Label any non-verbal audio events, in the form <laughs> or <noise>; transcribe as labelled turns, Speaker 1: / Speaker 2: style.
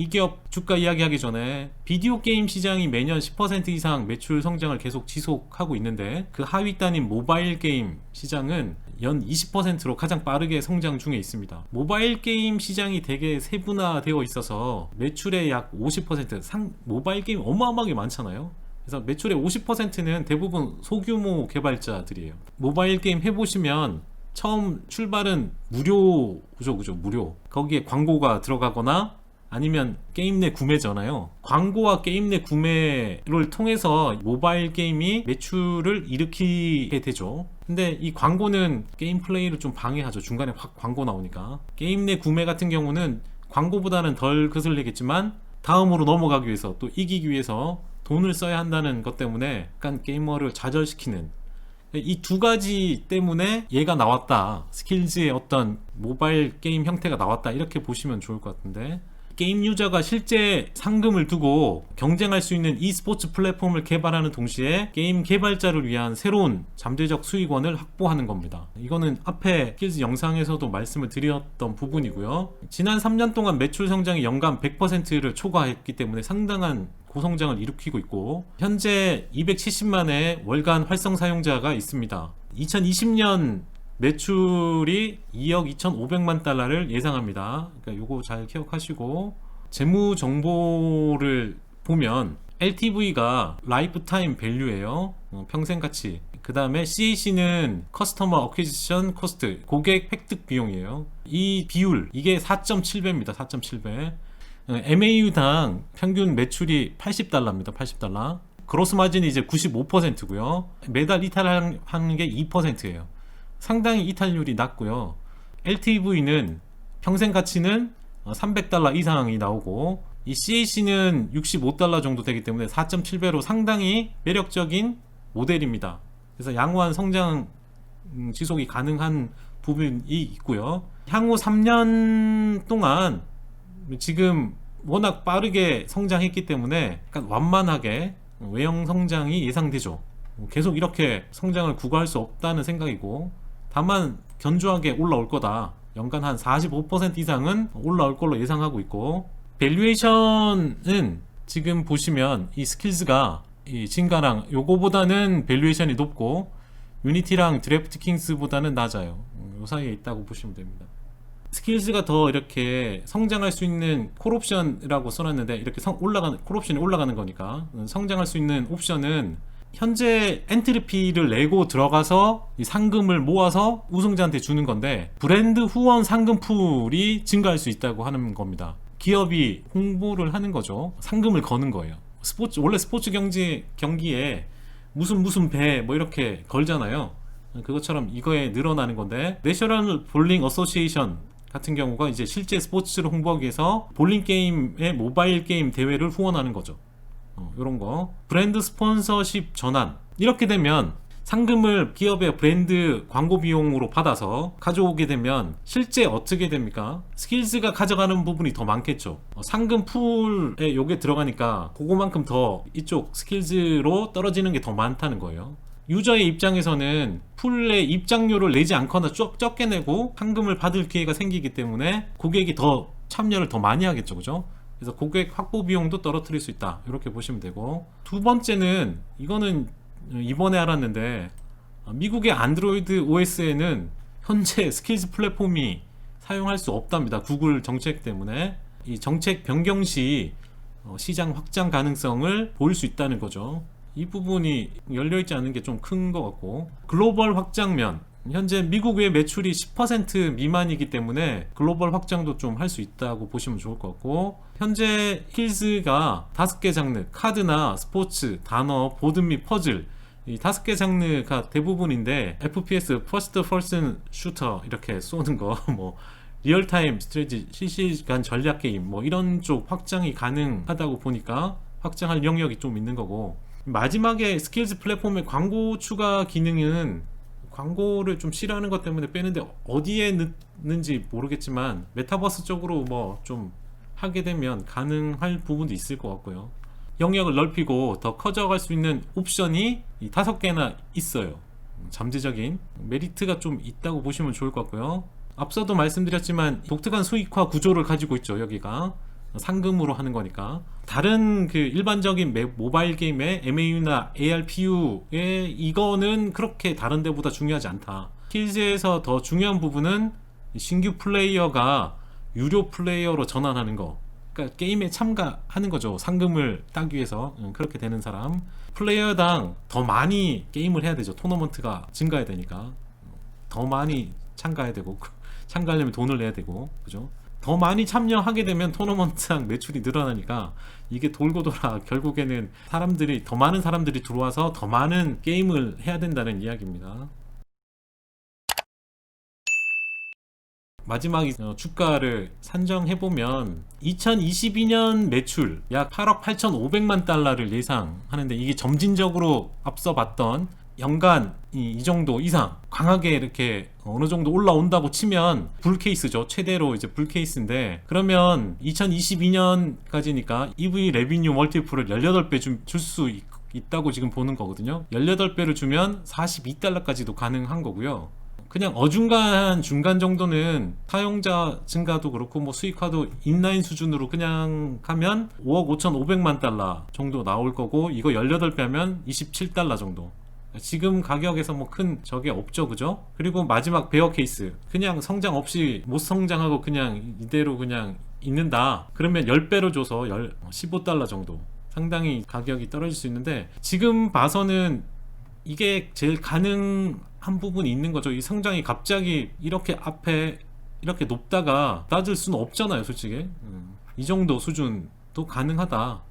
Speaker 1: 이 기업 주가 이야기하기 전에 비디오 게임 시장이 매년 10% 이상 매출 성장을 계속 지속하고 있는데 그 하위 단인 모바일 게임 시장은 연 20%로 가장 빠르게 성장 중에 있습니다. 모바일 게임 시장이 되게 세분화되어 있어서 매출의 약 50% 상, 모바일 게임 어마어마하게 많잖아요. 그래서 매출의 50%는 대부분 소규모 개발자들이에요. 모바일 게임 해보시면 처음 출발은 무료죠, 그죠? 무료. 거기에 광고가 들어가거나 아니면 게임 내 구매잖아요. 광고와 게임 내 구매를 통해서 모바일 게임이 매출을 일으키게 되죠. 근데 이 광고는 게임 플레이를 좀 방해하죠. 중간에 확 광고 나오니까. 게임 내 구매 같은 경우는 광고보다는 덜 거슬리겠지만 다음으로 넘어가기 위해서 또 이기기 위해서 돈을 써야 한다는 것 때문에 약간 게이머를 좌절시키는 이두 가지 때문에 얘가 나왔다. 스킬즈의 어떤 모바일 게임 형태가 나왔다. 이렇게 보시면 좋을 것 같은데. 게임 유저가 실제 상금을 두고 경쟁할 수 있는 e스포츠 플랫폼을 개발하는 동시에 게임 개발자를 위한 새로운 잠재적 수익원을 확보하는 겁니다. 이거는 앞에 스킬즈 영상에서도 말씀을 드렸던 부분이고요. 지난 3년 동안 매출 성장이 연간 100%를 초과했기 때문에 상당한 고성장을 일으키고 있고 현재 270만의 월간 활성 사용자가 있습니다. 2020년 매출이 2억 2,500만 달러를 예상합니다. 그러니까 요거 잘 기억하시고 재무 정보를 보면 LTV가 라이프타임 밸류예요. 어, 평생 가치. 그 다음에 CAC는 커스터머 어퀴지션 코스트, 고객 획득 비용이에요. 이 비율, 이게 4.7배입니다. 4.7배. MAU당 평균 매출이 80달러입니다. 80달러. 그로스 마진이 이제 95%고요. 매달 이탈하는 게 2%예요. 상당히 이탈률이 낮고요. LTV는 평생 가치는 300달러 이상이 나오고 이 CAC는 65달러 정도 되기 때문에 4.7배로 상당히 매력적인 모델입니다. 그래서 양호한 성장 음, 지속이 가능한 부분이 있고요. 향후 3년 동안 지금 워낙 빠르게 성장했기 때문에 약간 완만하게 외형 성장이 예상되죠. 계속 이렇게 성장을 구가할 수 없다는 생각이고 다만 견조하게 올라올 거다. 연간 한 45% 이상은 올라올 걸로 예상하고 있고 밸류에이션은 지금 보시면 이 스킬즈가 이 진가랑 요거보다는 밸류에이션이 높고 유니티랑 드래프트킹스보다는 낮아요. 요 사이에 있다고 보시면 됩니다. 스킬즈가 더 이렇게 성장할 수 있는 콜옵션이라고 써놨는데 이렇게 성 올라가는 콜옵션이 올라가는 거니까 성장할 수 있는 옵션은 현재 엔트리피를 내고 들어가서 이 상금을 모아서 우승자한테 주는 건데 브랜드 후원 상금 풀이 증가할 수 있다고 하는 겁니다. 기업이 홍보를 하는 거죠. 상금을 거는 거예요. 스포츠 원래 스포츠 경기 경기에 무슨 무슨 배 뭐 이렇게 걸잖아요. 그것처럼 이거에 늘어나는 건데 내셔널 볼링 어소시에이션 같은 경우가 이제 실제 스포츠를 홍보하기 위해서 볼링 게임의 모바일 게임 대회를 후원하는 거죠. 어, 이런 거 브랜드 스폰서십 전환 이렇게 되면 상금을 기업의 브랜드 광고 비용으로 받아서 가져오게 되면 실제 어떻게 됩니까? 스킬즈가 가져가는 부분이 더 많겠죠. 어, 상금 풀에 요게 들어가니까 그거만큼 더 이쪽 스킬즈로 떨어지는 게 더 많다는 거예요. 유저의 입장에서는 풀의 입장료를 내지 않거나 쭉 적게 내고 상금을 받을 기회가 생기기 때문에 고객이 더 참여를 더 많이 하겠죠, 그죠? 그래서 고객 확보 비용도 떨어뜨릴 수 있다. 이렇게 보시면 되고 두 번째는 이거는 이번에 알았는데 미국의 안드로이드 OS에는 현재 스킬즈 플랫폼이 사용할 수 없답니다. 구글 정책 때문에 이 정책 변경 시 어, 시장 확장 가능성을 보일 수 있다는 거죠. 이 부분이 열려있지 않은 게 좀 큰 것 같고 글로벌 확장면 현재 미국 외 매출이 10% 미만이기 때문에 글로벌 확장도 좀 할 수 있다고 보시면 좋을 것 같고 현재 힐즈가 다섯 개 장르 카드나 스포츠, 단어, 보드 및 퍼즐 이 다섯 개 장르가 대부분인데 FPS 퍼스트 퍼슨 슈터 이렇게 쏘는 거 <laughs> 뭐 리얼타임 스트레지 실시간 전략 게임 뭐 이런 쪽 확장이 가능하다고 보니까 확장할 영역이 좀 있는 거고 마지막에 스킬즈 플랫폼의 광고 추가 기능은 광고를 좀 싫어하는 것 때문에 빼는데 어디에 넣는지 모르겠지만 메타버스 쪽으로 뭐 좀 하게 되면 가능할 부분도 있을 것 같고요. 영역을 넓히고 더 커져갈 수 있는 옵션이 이 다섯 개나 있어요. 잠재적인 메리트가 좀 있다고 보시면 좋을 것 같고요. 앞서도 말씀드렸지만 독특한 수익화 구조를 가지고 있죠. 여기가 상금으로 하는 거니까 다른 그 일반적인 매- 모바일 게임의 MAU나 ARPU에 이거는 그렇게 다른 데보다 중요하지 않다. 킬즈에서 더 중요한 부분은 신규 플레이어가 유료 플레이어로 전환하는 거. 그러니까 게임에 참가하는 거죠. 상금을 따기 위해서 음, 그렇게 되는 사람. 플레이어당 더 많이 게임을 해야 되죠. 토너먼트가 증가해야 되니까 더 많이 참가해야 되고 <laughs> 참가하려면 돈을 내야 되고 그죠? 더 많이 참여하게 되면 토너먼트랑 매출이 늘어나니까 이게 돌고 돌아 결국에는 사람들이 더 많은 사람들이 들어와서 더 많은 게임을 해야 된다는 이야기입니다. 마지막 어, 주가를 산정해 보면 2022년 매출 약 8억 8,500만 달러를 예상하는데 이게 점진적으로 앞서 봤던 연간 이, 이 정도 이상 강하게 이렇게 어느 정도 올라온다고 치면 불 케이스죠. 최대로 이제 불 케이스인데 그러면 2022년까지니까 EV 레비뉴 멀티플을 18배 줄 수 있다고 지금 보는 거거든요. 18배를 주면 42달러까지도 가능한 거고요. 그냥 어중간한 중간 정도는 사용자 증가도 그렇고 뭐 수익화도 인라인 수준으로 그냥 가면 5억 5,500만 달러 정도 나올 거고 이거 18배 하면 27달러 정도. 지금 가격에서 뭐 큰 적이 없죠, 그죠? 그리고 마지막 베어 케이스. 그냥 성장 없이 못 성장하고 그냥 이대로 그냥 있는다. 그러면 10배로 줘서 15달러 정도. 상당히 가격이 떨어질 수 있는데 지금 봐서는 이게 제일 가능한 부분이 있는 거죠. 이 성장이 갑자기 이렇게 앞에 이렇게 높다가 낮을 수는 없잖아요, 솔직히. 음, 이 정도 수준도 가능하다.